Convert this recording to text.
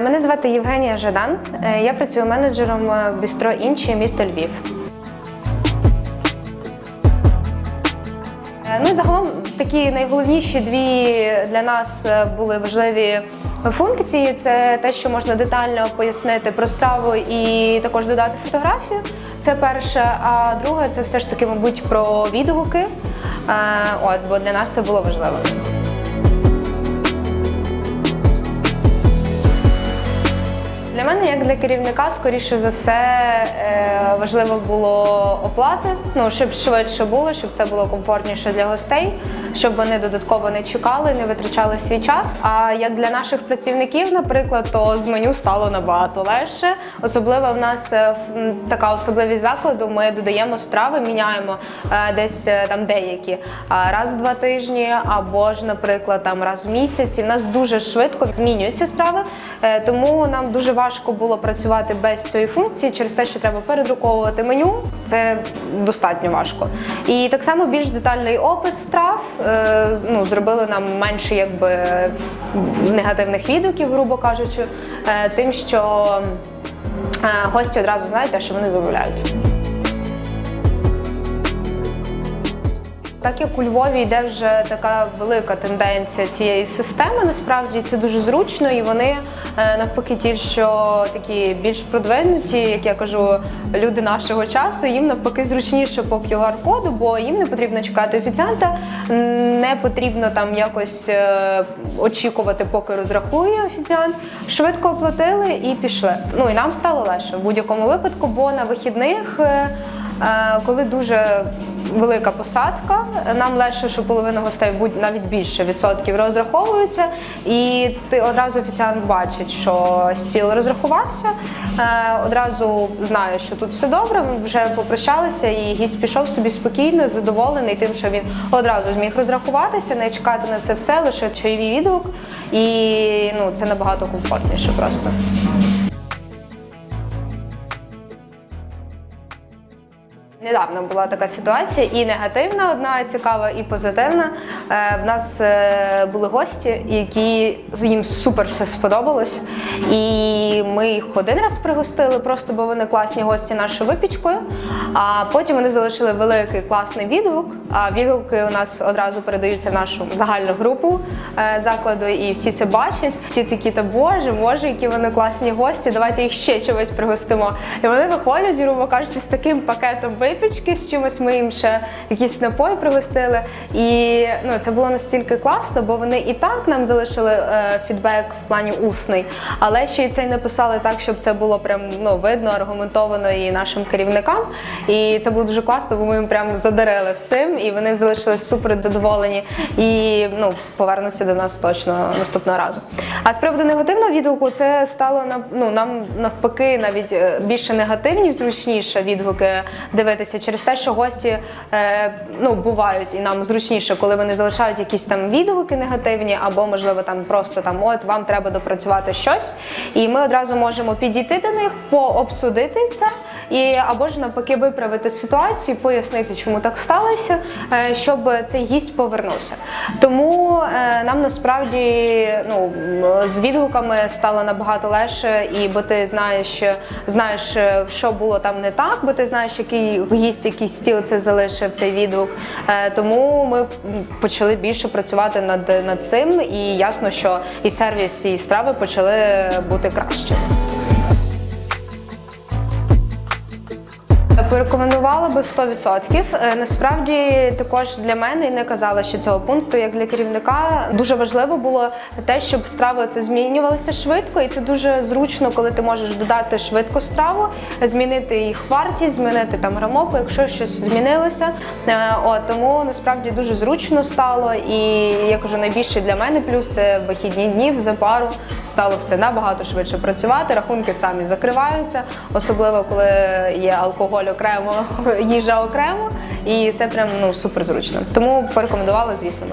Мене звати Євгенія Жадан. Е, Я працюю менеджером е, в бістро інші місто Львів. Е, Ну і загалом такі найголовніші дві для нас були важливі функції. Це те, що можна детально пояснити про страву і також додати фотографію. Це перше. А друге, це все ж таки, мабуть, про відгуки. От, бо для нас це було важливо. Мене, як для керівника, скоріше за все, е, важливо було оплати. Ну щоб швидше було, щоб це було комфортніше для гостей, щоб вони додатково не чекали, не витрачали свій час. А як для наших працівників, наприклад, то з меню стало набагато легше. Особливо в нас е, така особливість закладу. Ми додаємо страви, міняємо е, десь там деякі раз в два тижні, або ж, наприклад, там раз в місяць. І нас дуже швидко змінюються страви, тому нам дуже важко було працювати без цієї функції через те, що треба передруковувати меню. Це достатньо важко. І так само більш детальний опис страв. е, Ну, зробили нам менше якби негативних відгуків, грубо кажучи, е, тим, що е, гості одразу знають, те, що вони замовляють. Так як у Львові йде вже така велика тенденція цієї системи, насправді це дуже зручно, і вони навпаки, ті, що такі більш продвинуті, як я кажу, люди нашого часу, їм навпаки зручніше по QR-коду, бо їм не потрібно чекати офіціанта, не потрібно там якось е, очікувати, поки розрахує офіціант. Швидко оплатили і пішли. Ну і нам стало легше в будь-якому випадку, бо на вихідних. е, Е, Коли дуже велика посадка, нам легше, що половина гостей будь навіть більше відсотків розраховуються, і ти одразу офіціант бачить, що стіл розрахувався. е, Одразу знає, що тут все добре. Ми вже попрощалися, і гість пішов собі спокійно, задоволений тим, що він одразу зміг розрахуватися, не чекати на це все, лише чайовий відгук, і ну це набагато комфортніше просто. Недавно була така ситуація, і негативна одна цікава, і позитивна. Е, В нас е, були гості, які їм супер все сподобалось. І ми їх один раз пригостили, просто бо вони класні гості нашою випічкою. А потім вони залишили великий класний відгук. А відгуки у нас одразу передаються в нашу загальну групу е, закладу, і всі це бачать. Всі такі, та боже, боже, які вони класні гості. Давайте їх ще чогось пригостимо. І вони виходять, грубо кажучи, з таким пакетом випічки, з чимось ми їм ще якісь напої пригостили. І ну, це було настільки класно, бо вони і так нам залишили е, фідбек в плані усний, але ще й це й написали так, щоб це було прям ну, видно, аргументовано і нашим керівникам. І це було дуже класно, бо ми їм прям задарили всім, і вони залишились супер задоволені і ну, повернуться до нас точно наступного разу. А з приводу негативного відгуку, це стало ну, нам навпаки навіть е, більше негативні, зручніше відгуки дивитися через те, що гості е, ну, бувають і нам зручніше, коли вони залишають якісь там відгуки негативні, або можливо там просто там от вам треба допрацювати щось, і ми одразу можемо підійти до них, пообсудити це, і або ж навпаки виправити ситуацію, пояснити, чому так сталося, е, щоб цей гість повернувся. Тому е, нам насправді ну, з відгуками стало набагато легше, і бо ти знаєш, знаєш, що було там не так, бо ти знаєш, який гість, який стіл це залишив цей відгук. Е, Тому ми почали більше працювати над, над цим, і ясно, що і сервіс, і страви почали бути кращими. Порекомендувала би 100%. Е, Насправді також для мене і не казала ще цього пункту, як для керівника. Дуже важливо було те, щоб страви це змінювалися швидко, і це дуже зручно, коли ти можеш додати швидко страву, змінити їх вартість, змінити там грамовку, якщо щось змінилося. Е, От тому насправді дуже зручно стало. І я кажу, найбільший для мене плюс це вихідні дні за пару стало все набагато швидше працювати. Рахунки самі закриваються, особливо коли є алкоголь окремо, їжа окремо, і це прям ну супер зручно. Тому порекомендувала, звісно.